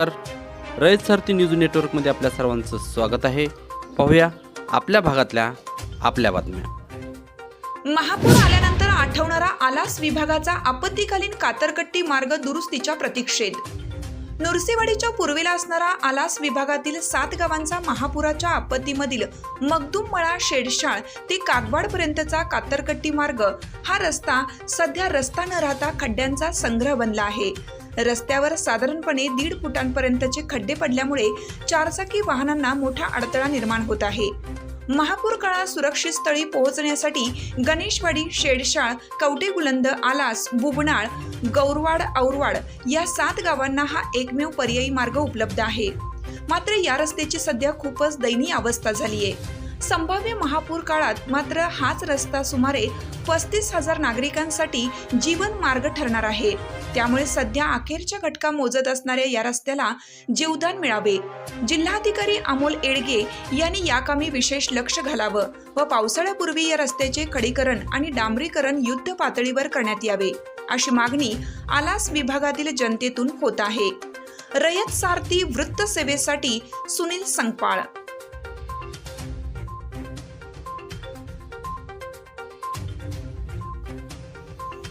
तर रयत सारथी न्यूज नेटवर्कमध्ये आपल्या सर्वांचं स्वागत आहे. पाहूया आपल्या भागातल्या आपल्या बातम्या. महापूर आल्यानंतर आठवणारा आलास विभागाचा आपत्तीकालीन कातरकट्टी मार्ग दुरुस्तीच्या प्रतीक्षेत. नुरसेवाडीच्या पूर्वेला असणारा आलास विभागातील सात गावांचा महापुराच्या आपत्तीमधील मगदुममळा शेडशाळ ते कागवाडपर्यंतचा कातरकट्टी मार्ग हा रस्ता सध्या रस्ता न राहता खड्ड्यांचा संग्रह बनला आहे. रस्त्यावर साधारणपणे दीड फुटांपर्यंतचे खड्डे पडल्यामुळे चारचाकी वाहनांना मोठा अडथळा निर्माण होत आहे. महापूर काळात सुरक्षित स्थळी पोहोचण्यासाठी गणेशवाडी शेडशाळ कवटे गुलंद आलास बुबनाळ गौरवाड औरवाड या सात गावांना हा एकमेव पर्यायी मार्ग उपलब्ध आहे. मात्र या रस्त्याची सध्या खूपच दयनीय अवस्था झाली आहे संभाव्य महापूर काळात मात्र हाच रस्ता सुमारे पस्तीस हजार नागरिकांसाठी जीवन मार्ग ठरणार आहे. त्यामुळे सध्या अखेरच्या घटका मोजत असणाऱ्या या रस्त्याला जीवदान मिळावे. जिल्हाधिकारी अमोल एडगे यांनी या कामी विशेष लक्ष घालावं व पावसाळ्यापूर्वी या रस्त्याचे खडीकरण आणि डांबरीकरण युद्ध पातळीवर करण्यात यावे अशी मागणी आलास विभागातील जनतेतून होत आहे. रयत सारथी वृत्त सेवेसाठी सुनील संगपाळ